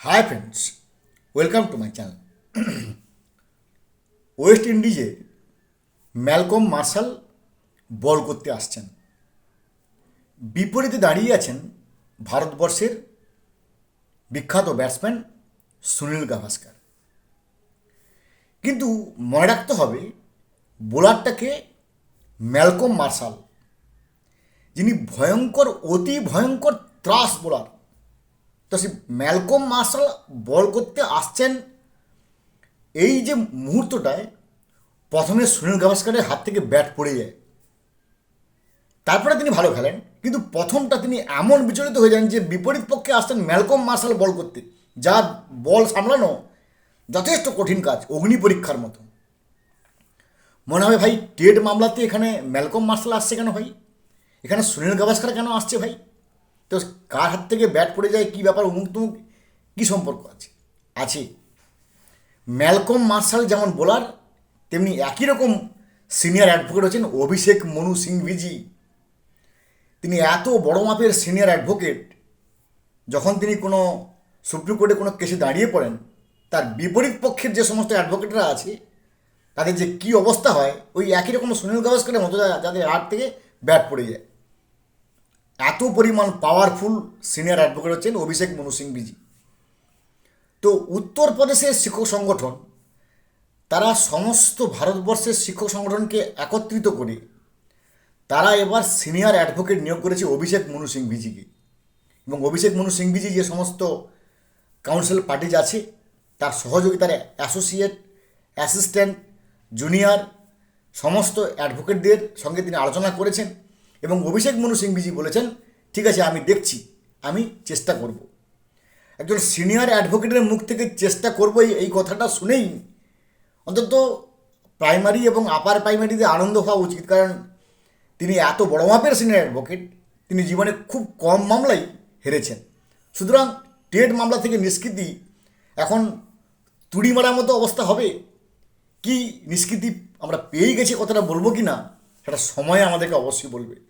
Hi friends welcome to my channel west ইন্ডিজে Malcolm Marshall bowl করতে আসছেন। বিপরীতে দাঁড়িয়ে আছেন ভারতবর্ষের বিখ্যাত ব্যাটসম্যান সুনীল গাভাস্কার। কিন্তু মনে রাখতে হবে, বোলারটাকে ম্যালকম মার্শাল যিনি ভয়ঙ্কর, অতি ভয়ঙ্কর ত্রাস বোলার তো সে ম্যালকম মার্শাল বল করতে আসছেন এই যে মুহূর্তটায় প্রথমে সুনীল গাভাস্কারের হাত থেকে ব্যাট পড়ে যায়। তারপরে তিনি ভালো খেলেন, কিন্তু প্রথমটা তিনি এমন বিচলিত হয়ে যান যে বিপরীত পক্ষে আসছেন ম্যালকম মার্শাল বল করতে, যা বল সামলানো যথেষ্ট কঠিন কাজ অগ্নি পরীক্ষার মতো। মনে হবে ভাই, টেট মামলাতে এখানে ম্যালকম মার্শাল আসছে কেন ভাই? এখানে সুনীল গাভাস্কার কেন আসছে ভাই? তো কার হাত থেকে ব্যাট পড়ে যায়, কী ব্যাপার উমুক তুমুক, কী সম্পর্ক আছে? আছে। ম্যালকম মার্শাল যেমন বোলার, তেমনি একই রকম সিনিয়র অ্যাডভোকেট হচ্ছেন অভিষেক মনু সিংভিজি। তিনি এত বড় মাপের সিনিয়র অ্যাডভোকেট, যখন তিনি কোনো সুপ্রিম কোর্টে কোনো কেসে দাঁড়িয়ে পড়েন, তার বিপরীত পক্ষের যে সমস্ত অ্যাডভোকেটরা আছে, তাদের যে কী অবস্থা হয়, ওই একই রকম সুনীল গাভাস্করের মতো যাদের হাত থেকে ব্যাট পড়ে যায়। এত পরিমাণ পাওয়ারফুল সিনিয়র অ্যাডভোকেট হচ্ছেন অভিষেক মনু সিংভিজি তো উত্তরপ্রদেশের শিক্ষক সংগঠন, তারা সমস্ত ভারতবর্ষের শিক্ষক সংগঠনকে একত্রিত করে, তারা এবার সিনিয়র অ্যাডভোকেট নিয়োগ করেছে অভিষেক মনু সিংভিজিকে এবং অভিষেক মনু সিংভিজি যে সমস্ত কাউন্সিল পার্টিজ আছে, তার সহযোগিতার অ্যাসোসিয়েট অ্যাসিস্ট্যান্ট জুনিয়র সমস্ত অ্যাডভোকেটদের সঙ্গে তিনি আলোচনা করেছেন। এবং অভিষেক মনু সিংভিজি বলেছেন, ঠিক আছে, আমি দেখছি, আমি চেষ্টা করব। একজন সিনিয়র অ্যাডভোকেটের মুখ থেকে চেষ্টা করব এই- এই কথাটা শুনেই। অন্তত প্রাইমারি এবং আপার প্রাইমারিতে আনন্দ হওয়া উচিত, কারণ তিনি এত বড় মাপের সিনিয়র অ্যাডভোকেট, তিনি জীবনে খুব কম মামলাই হেরেছেন। সুতরাং টেট মামলা থেকে নিষ্কৃতি, এখন তুড়ি মারার মতো অবস্থা হবে? কি নিষ্কৃতি আমরা পেয়ে গেছি, কথাটা বলব কি না? সেটা সময় আমাদেরকে অবশ্যই বলবে।